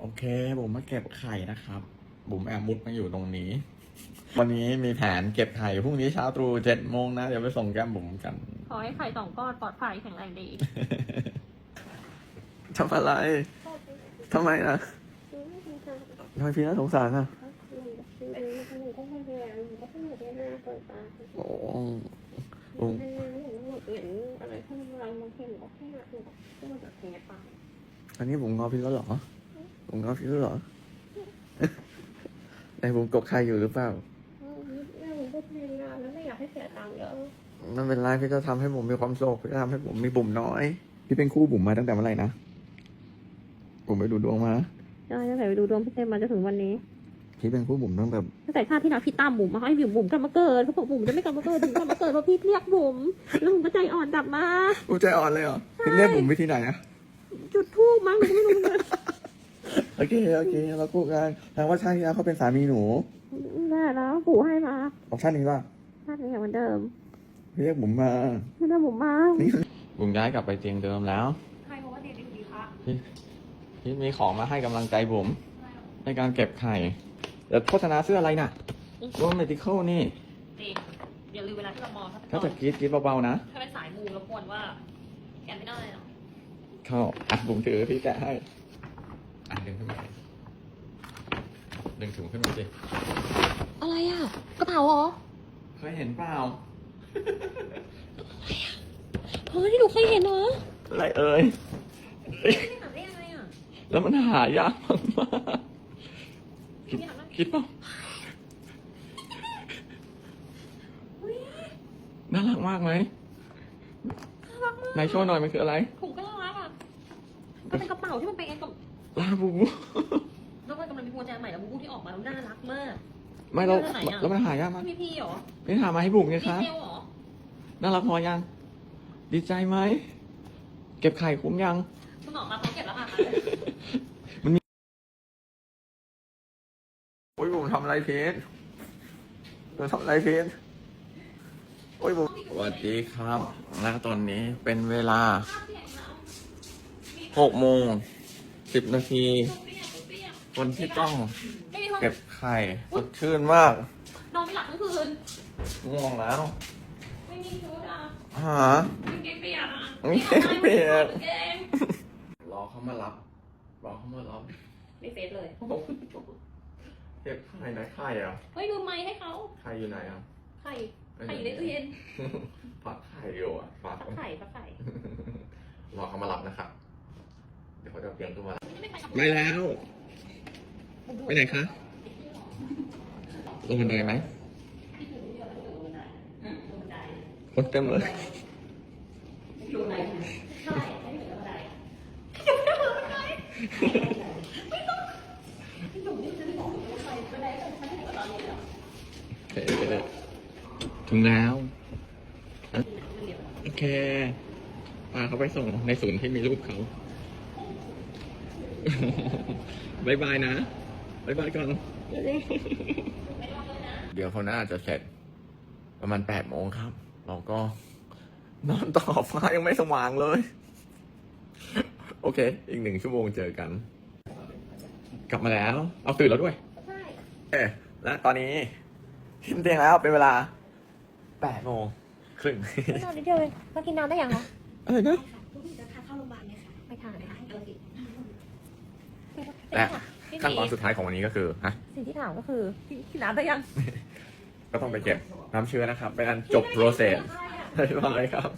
โอเคบุ๋มมาเก็บไข่นะครับบุ๋มแอบมุดมาอยู่ตรงนี้ วันนี้มีแผนเก็บไข่พรุ่งนี้เช้าตรู่เจ็ดโมงนะ เดี๋ยวไปส่งแก้มบุ๋มกัน ขอให้ไข่สองก้อนปลอดภัยแข็งแรงดีทำอะไรทำไมนะทำไมพี่น่าสงสารอะโอ้บุ๋มอันนี้บุ๋มงอพี่แล้วเหรอ บุ๋มงอพี่แล้วเหรอไอ้บุ๋มกบไข่อยู่หรือเปล่ามันเป็นไรพี่จะทำให้ผมมีความสุขพี่จะทำให้ผมมีบุ๋มน้อย พี่เป็นคู่บุ๋มมาตั้งแต่เมื่อไหร่นะบุ๋มไปดูดวงมา ใช่ตั้งแต่ไปดูดวงพี่เต้มาจนถึงวันนี้พี่เป็นคู่บุ๋มตั้งแต่ตั้งแต่ชาติที่แล้วพี่ตามบุ๋มมาให้บุ๋มบุ๋มกลับมาเกิดเขาบอกบุ๋มจะไม่กลับมาเกิดบุ๋มกลับมาเกิดเพราะพี่เรียกบุ๋มแล้วบุ๋มก็ใจอ่อนกลับมาอู้ใจอ่อนเลยเหรอพี่เรียกบุ๋มวิธีไหนอะจุดทูบมั้งหนูก็ไม่รู้เหมือนกัน โอเคโอเคเราคู่กันแสดงว่าชาติที่แล้วเขาเป็นสามีหนูแม่แล้วปู่ให้มาออกชาตินี้ป่ะชาตินี้เหมือนเดิมพี่เรียกบุ๋มมาไม่ได้บุ๋มมาบุ๋มย้ายกลับไปเตียงเดิมแล้วใครบอกว่าเด็กดีคะพี่พี่มีของมาให้กำลังใจบุ๋มในการเก็บไข่เดี๋ยวโฆษณาเสื้ออะไรน่ะโรแมติคอลนี่เด็กอย่าลืมเวลาที่เรามองถ้าถ้าจะกรีดกรีดเบาๆนะถ้าเป็นสายมูรบกวนว่าแกไม่ได้หรอกเข้าอะบุ๋มถือพี่แกะให้ อะดึงขึ้นมาสิดึงถุงขึ้นมาสิอะไรอะ กระเป๋าเหรอเคยเห็นเปล่า เฮ้ยหนูเคยเห็นเหรออะไรเอ่ยไม่หาได้ยังไงอะแล้วมันหายากมากๆคิดคิดเปล่าน่ารักมากไหมไหนายโชว์หน่อยมันคืออะไร ถุงก็น่ารักอะมันเป็นกระเป๋าที่มันเป็นเองกับ ลาบูบู แล้วมันกำลังมีพวงแจใหม่แล้วบูบูที่ออกมาแล้วน่ารักมาก ไม่เราเรื่องไหนอะ แล้วมันหายากมากพี่พี่เหรอนี่หามาให้บุ๋มไงพี่คะเทลเหรอน่ารักพอยัง ดีใจไหม เก็บไข่คุ้มยัง คุณหมอมาพร้อมเก็บแล้วค่ะโอ้ยผมทำอะไรเพจเราทำอะไรเพจโอ้ยผมสวัสดีครับ และตอนนี้เป็นเวลาหกโมง สิบนาที คนที่ต้องไม่มีห้องเก็บไข่สดชื่นมากนอนไม่หลับทั้งคืน ง่วงแล้วไม่มีชุดอะหามีเกงเปียกอะมีเกงเปียกเกงรอเขามารับ รอเขามารับไม่เฟซเลย เก็บไข่ไหนไข่อะเฮ้ยดูไม้ให้เขาไข่อยู่ไหนอะไข่ไข่อยู่ในตู้เย็นฝักไข่อยู่อะฝักฟักไข่ฟักไข่ รอเขามารับนะครับ เดี๋ยวเขาจะเตรียมตัวไม่ไปแล้ว ไปไหนคะลงบันไดไหมคนเต็มเลยถึงแล้ว โอเคพาเขาไปส่งในศูนย์ที่มีรูปเขา บายบายนะบายบายก่อน เดี๋ยวเขาน่าจะเสร็จ ประมาณแปดโมงครับ เราก็ นอนต่อฟ้ายังไม่สว่างเลย โอเค อีกหนึ่งชั่วโมงเจอกัน กลับมาแล้ว เอาตื่นแล้วด้วยใช่เอ๊ะและตอนนี้ทิ้มเตียงแล้วเป็นเวลาแปดโมงครึ่งนอนนิดเดียวเองมากินน้ำได้ยังคะอะไรนะไม่ทานเลยค่ะ และขั้นตอนสุดท้ายของวันนี้ก็คือฮะสิ่งที่ถามก็คือกินน้ำได้ยัง ก็ต้องไปเก็บน้ำเชื้อนะครับเป็นอันจบโปรเซสบ๊ายบายครับ